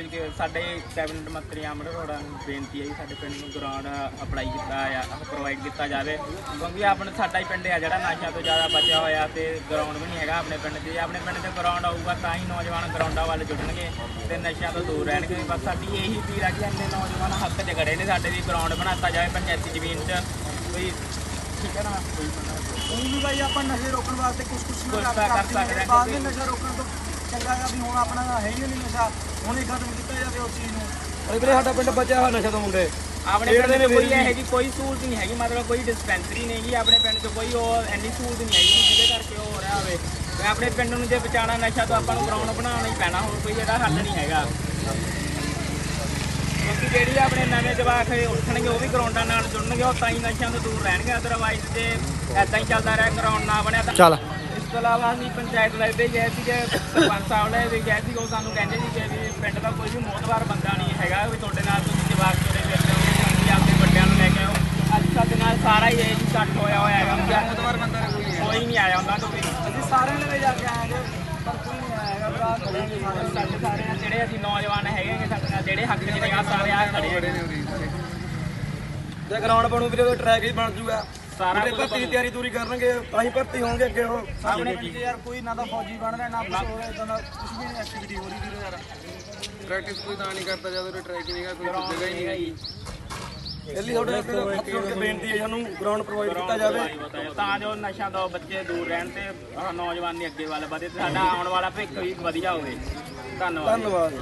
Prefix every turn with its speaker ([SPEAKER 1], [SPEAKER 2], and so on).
[SPEAKER 1] ਵਿੱਚ ਕਿ ਸਾਡੇ ਕੈਬਨਿਟ ਮੰਤਰੀ ਅਮਰ ਅਰੋੜਾ ਨੂੰ ਬੇਨਤੀ ਹੈ ਜੀ ਸਾਡੇ ਪਿੰਡ ਨੂੰ ਗਰਾਊਂਡ ਅਪਲਾਈ ਕੀਤਾ ਆ ਪ੍ਰੋਵਾਈਡ ਕੀਤਾ ਜਾਵੇ। ਕਿਉਂਕਿ ਆਪਣੇ ਸਾਡਾ ਹੀ ਪਿੰਡ ਆ ਜਿਹੜਾ ਨਸ਼ਿਆਂ ਤੋਂ ਜ਼ਿਆਦਾ ਬਚਿਆ ਹੋਇਆ ਤੇ ਗਰਾਊਂਡ ਵੀ ਨਹੀਂ ਹੈਗਾ ਆਪਣੇ ਪਿੰਡ 'ਚ। ਜੇ ਆਪਣੇ ਪਿੰਡ 'ਚ ਗਰਾਊਂਡ ਆਊਗਾ ਤਾਂ ਹੀ ਨੌਜਵਾਨ ਗਰਾਊਂਡਾਂ ਵੱਲ ਜੁੜਨਗੇ ਤੇ ਨਸ਼ਿਆਂ ਤੋਂ ਦੂਰ ਰਹਿਣਗੇ। ਬਸ ਸਾਡੀ ਇਹੀ ਪੀੜ ਆ ਕਿ ਇੰਨੇ ਨੌਜਵਾਨ ਹੱਕ 'ਚ ਖੜੇ ਨੇ ਸਾਡੇ ਵੀ ਗਰਾਊਂਡ ਬਣਾਤਾ ਜਾਵੇ ਪੰਚਾਇਤੀ ਜ਼ਮੀਨ 'ਚ। ਕੋਈ ਠੀਕ ਹੈ ਨਾ? ਕੋਈ
[SPEAKER 2] ਵੀ ਬਾਈ ਆਪਾਂ ਨਸ਼ੇ ਰੋਕਣ ਵਾਸਤੇ ਕੁਝ ਕੁਝ ਕਰ
[SPEAKER 1] ਤਾਂ
[SPEAKER 2] ਸਕਦੇ
[SPEAKER 1] ਹਾਂ।
[SPEAKER 2] ਬਾਅਦ ਵਿੱਚ ਨਸ਼ਾ ਰੋਕਣ ਤੋਂ ਚੰਗਾ ਹੈ ਵੀ ਹੁਣ ਆਪਣਾ ਹੈ ਹੀ ਨਹੀਂ ਨਸ਼ਾ ਹੁਣ ਹੀ ਖਤਮ ਕੀਤਾ ਜਾਵੇ ਉਸ ਚੀਜ਼ ਨੂੰ।
[SPEAKER 3] ਅਰੇ ਵੀਰੇ ਸਾਡਾ ਪਿੰਡ ਬਚਿਆ ਹੋਇਆ ਨਸ਼ਾ ਤੋਂ ਮੁੰਡੇ।
[SPEAKER 1] ਆਪਣੇ ਪਿੰਡ
[SPEAKER 3] ਨੇ
[SPEAKER 1] ਕੋਈ
[SPEAKER 3] ਜੀ।
[SPEAKER 1] ਇਹੋ ਜਿਹੀ ਕੋਈ ਸਹੂਲਤ ਨਹੀਂ ਹੈਗੀ ਮਤਲਬ ਕੋਈ ਡਿਸਪੈਂਸਰੀ ਨਹੀਂ ਹੈਗੀ ਆਪਣੇ ਪਿੰਡ 'ਚ ਕੋਈ ਉਹ ਇੰਨੀ ਸਹੂਲਤ ਨਹੀਂ ਹੈਗੀ ਜਿਹਦੇ ਕਰਕੇ ਉਹ ਹੋ ਰਿਹਾ ਹੋਵੇ। ਤੇ ਆਪਣੇ ਪਿੰਡ ਨੂੰ ਜੇ ਬਚਾਉਣਾ ਨਸ਼ਾ ਤੋਂ ਆਪਾਂ ਨੂੰ ਗਰਾਊਂਡ ਬਣਾਉਣਾ ਹੀ ਪੈਣਾ ਹੋਰ ਕੋਈ ਇਹਦਾ ਹੱਲ ਨਹੀਂ ਹੈਗਾ। ਕਿਉਂਕਿ ਜਿਹੜੀ ਆਪਣੇ ਨਵੇਂ ਜਵਾਕ ਉੱਠਣਗੇ ਉਹ ਵੀ ਗਰਾਊਂਡਾਂ ਨਾਲ ਜੁੜਨਗੇ ਉਹ ਤਾਂ ਹੀ ਨਸ਼ਿਆਂ ਤੋਂ ਦੂਰ ਰਹਿਣਗੇ ਅਦਰਵਾਈਜ਼ ਜੇ ਐਦਾਂ ਹੀ ਚੱਲਦਾ ਰਿਹਾ ਗਰਾਊਂਡ ਨਾ ਬਣਿਆ ਤਾਂ
[SPEAKER 3] ਚੱਲ।
[SPEAKER 1] ਤੋਂ ਇਲਾਵਾ ਅਸੀਂ ਪੰਚਾਇਤ ਦੇ ਗਏ ਸੀਗੇ ਸਰਪੰਚ ਸਾਹਿਬ ਨੇ ਵੀ ਗਏ ਸੀ ਉਹ ਸਾਨੂੰ ਕਹਿੰਦੇ ਸੀ ਕਿ ਵੀ ਪਿੰਡ ਦਾ ਕੋਈ ਵੀ ਮੋਤਬਾਰ ਬੰਦਾ ਨਹੀਂ ਹੈਗਾ ਵੀ ਤੁਹਾਡੇ ਨਾਲ ਤੁਸੀਂ ਜਵਾਬ ਚੋਰੇ ਵੇਚਦੇ ਹੋ ਤੁਸੀਂ ਆਪਣੇ ਵੱਡਿਆਂ ਨੂੰ ਲੈ ਕੇ ਆਓ। ਅੱਜ ਸਾਡੇ ਨਾਲ ਸਾਰਾ ਹੀ ਇਹ ਜੀ ਇਕੱਠ ਹੋਇਆ ਹੋਇਆ ਹੈਗਾ। ਬੰਦਾ ਕੋਈ ਨਹੀਂ ਆਇਆ ਉਹਨਾਂ ਤੋਂ ਵੀ।
[SPEAKER 2] ਅਸੀਂ ਸਾਰਿਆਂ ਨੇ ਜਾ ਕੇ ਆਏ ਹਾਂ ਪਰ ਕੋਈ ਨਹੀਂ ਆਇਆ ਹੈਗਾ ਭਰਾ ਕਰਾਂਗੇ ਸਾਰੇ
[SPEAKER 1] ਸਾਡੇ ਸਾਰੇ ਜਿਹੜੇ ਅਸੀਂ ਨੌਜਵਾਨ ਹੈਗੇ ਸਾਡੇ ਨਾਲ ਜਿਹੜੇ ਹੱਕ 'ਚ ਨੇ ਆ ਸਾਰੇ ਆ ਖੜੇ
[SPEAKER 3] ਜੇ ਗਰਾਊਂਡ ਬਣੂ ਵੀਰੇ ਉਹ ਟਰੈਕ ਹੀ ਬਣ ਜੂਗਾ।
[SPEAKER 1] ਸਾਰਾ ਕੁਝ
[SPEAKER 3] ਭਰਤੀ ਦੀ ਤਿਆਰੀ ਤੂਰੀ ਕਰਨਗੇ ਤਾਂ ਹੀ ਭਰਤੀ ਹੋਣਗੇ ਅੱਗੇ ਉਹ।
[SPEAKER 2] ਆਪਣੇ ਪਿੰਡ 'ਚ ਯਾਰ ਕੋਈ ਨਾ ਤਾਂ ਫੌਜੀ ਬਣ ਰਿਹਾ ਨਾ ਕੁਝ ਹੋਰ ਇਦਾਂ ਦਾ ਕੁਝ ਵੀ ਨਹੀਂ ਐਕਟੀਵਿਟੀ ਹੋ ਰਹੀ ਵੀਰੇ ਯਾਰ।
[SPEAKER 4] ਪ੍ਰੈਕਟਿਸ ਕੋਈ ਤਾਂ ਨਹੀਂ ਕਰਦਾ ਜਦੋਂ ਉਹ ਟਰੈਕ ਹੀ ਨਹੀਂਗਾ ਕੋਈ ਜਗ੍ਹਾ ਹੀ ਨਹੀਂ ਹੈਗੀ।
[SPEAKER 3] ਦਿੱਲੀ ਤੁਹਾਡੇ ਹੱਥ ਜੋੜ ਕੇ ਬੇਨਤੀ ਹੈ ਸਾਨੂੰ ਗਰਾਊਂਡ ਪ੍ਰੋਵਾਈਡ ਕੀਤਾ ਜਾਵੇ।
[SPEAKER 1] ਤਾਂ ਜੋ ਨਸ਼ਾ ਤੋਂ ਬੱਚੇ ਦੂਰ ਰਹਿਣ ਤੇ ਨੌਜਵਾਨੀ ਅੱਗੇ ਵੱਲ ਵਧੇ ਤੇ ਸਾਡਾ ਆਉਣ ਵਾਲਾ ਭਵਿੱਖ ਵੀ ਵਧੀਆ ਹੋਵੇ। ਧੰਨਵਾਦ।
[SPEAKER 3] ਧੰਨਵਾਦ।